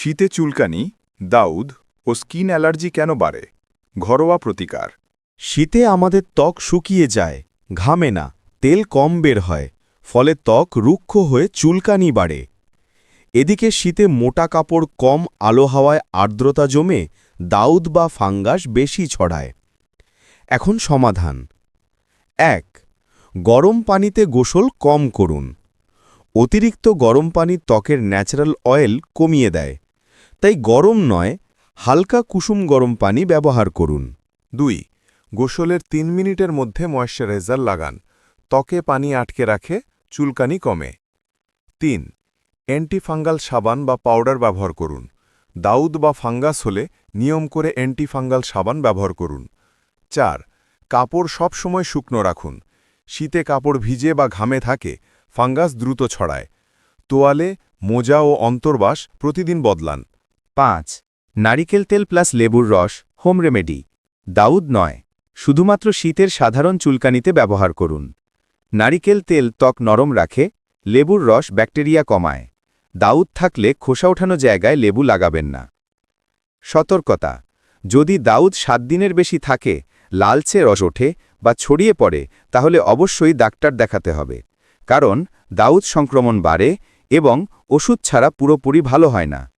শীতে চুলকানি, দাউদ ও skin allergy কেন বাড়ে? ঘরোয়া প্রতিকার। শীতে আমাদের ত্বক শুকিয়ে যায়, ঘামে না, তেল কম বের হয়, ফলে ত্বক রুক্ষ হয়ে চুলকানি বাড়ে। এদিকে শীতে মোটা কাপড় কম আলো হাওয়ায় আর্দ্রতা জমে দাউদ বা ফাঙ্গাস বেশি ছড়ায়। এখন সমাধান। এক, গরম পানিতে গোসল কম করুন। অতিরিক্ত গরম পানি ত্বকের ন্যাচারাল অয়েল কমিয়ে দেয়। তাই গরম নয়, হালকা কুসুম গরম পানি ব্যবহার করুন। দুই, গোসলের তিন মিনিটের মধ্যে ময়শ্চারাইজার লাগান। ত্বকে পানি আটকে রাখে, চুলকানি কমে। তিন, অ্যান্টিফাঙ্গাল সাবান বা পাউডার ব্যবহার করুন। দাউদ বা ফাঙ্গাস হলে নিয়ম করে অ্যান্টিফাঙ্গাল সাবান ব্যবহার করুন। চার, কাপড় সব সময় শুকনো রাখুন। শীতে কাপড় ভিজে বা ঘামে থাকে, ফাঙ্গাস দ্রুত ছড়ায়। তোয়ালে, মোজা ও অন্তর্বাস প্রতিদিন বদলান। পাঁচ। নারিকেল তেল প্লাস লেবুর রস, হোম রেমেডি। দাউদ নয়। শুধুমাত্র শীতের সাধারণ চুলকানিতে ব্যবহার করুন। নারিকেল তেল ত্বক নরম রাখে, লেবুর রস ব্যাকটেরিয়া কমায়। দাউদ থাকলে খোসা ওঠানো জায়গায় লেবু লাগাবেন না। সতর্কতা। যদি দাউদ সাত দিনের বেশি থাকে, লালচে রস ওঠে বা ছড়িয়ে পড়ে, তাহলে অবশ্যই ডাক্তার দেখাতে হবে। কারণ, দাউদ সংক্রমণ বাড়ে এবং ওষুধ ছাড়া পুরোপুরি ভালো হয় না।